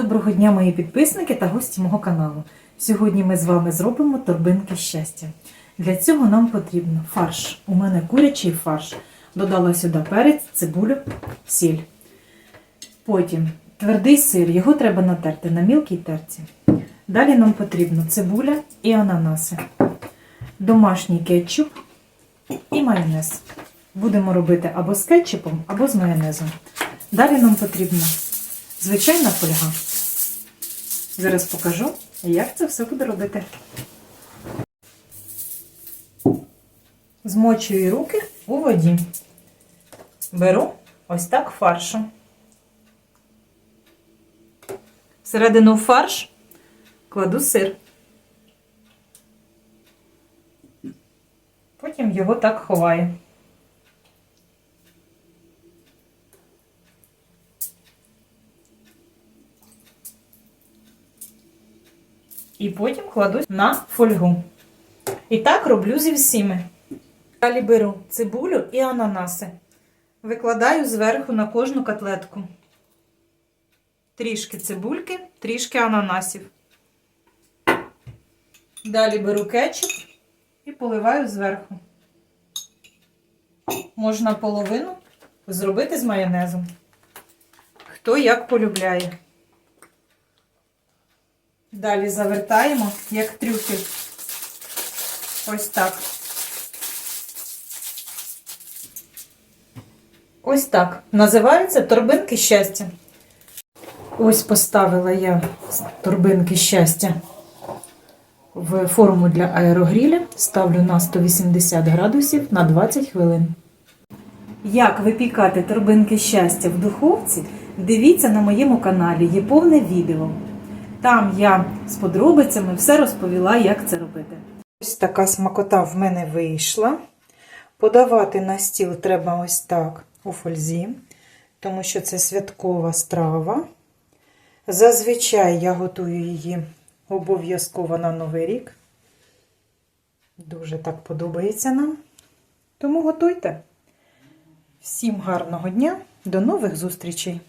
Доброго дня, мої підписники та гості мого каналу. Сьогодні ми з вами зробимо торбинки щастя. Для цього нам потрібно фарш. У мене курячий фарш. Додала сюди перець, цибулю, сіль. Потім твердий сир, його треба натерти на мілкій терці. Далі нам потрібно цибуля і ананаси, домашній кетчуп і майонез. Будемо робити або з кетчупом, або з майонезом. Далі нам потрібна звичайна фольга. Зараз покажу, як це все буде робити. Змочую руки у воді. Беру ось так фаршу. Всередину фарш кладу сир. Потім його так ховаю. І потім кладу на фольгу. І так роблю зі всіми. Далі беру цибулю і ананаси. Викладаю зверху на кожну котлетку. Трішки цибульки, трішки ананасів. Далі беру кетчуп і поливаю зверху. Можна половину зробити з майонезом. Хто як полюбляє. Далі завертаємо, як трюфель. Ось так. Ось так. Називаються торбинки щастя. Ось поставила я торбинки щастя в форму для аерогріля. Ставлю на 180 градусів на 20 хвилин. Як випікати торбинки щастя в духовці, дивіться на моєму каналі, є повне відео. Там я з подробицями все розповіла, як це робити. Ось така смакота в мене вийшла. Подавати на стіл треба ось так у фользі, тому що це святкова страва. Зазвичай я готую її обов'язково на Новий рік. Дуже так подобається нам. Тому готуйте. Всім гарного дня, до нових зустрічей!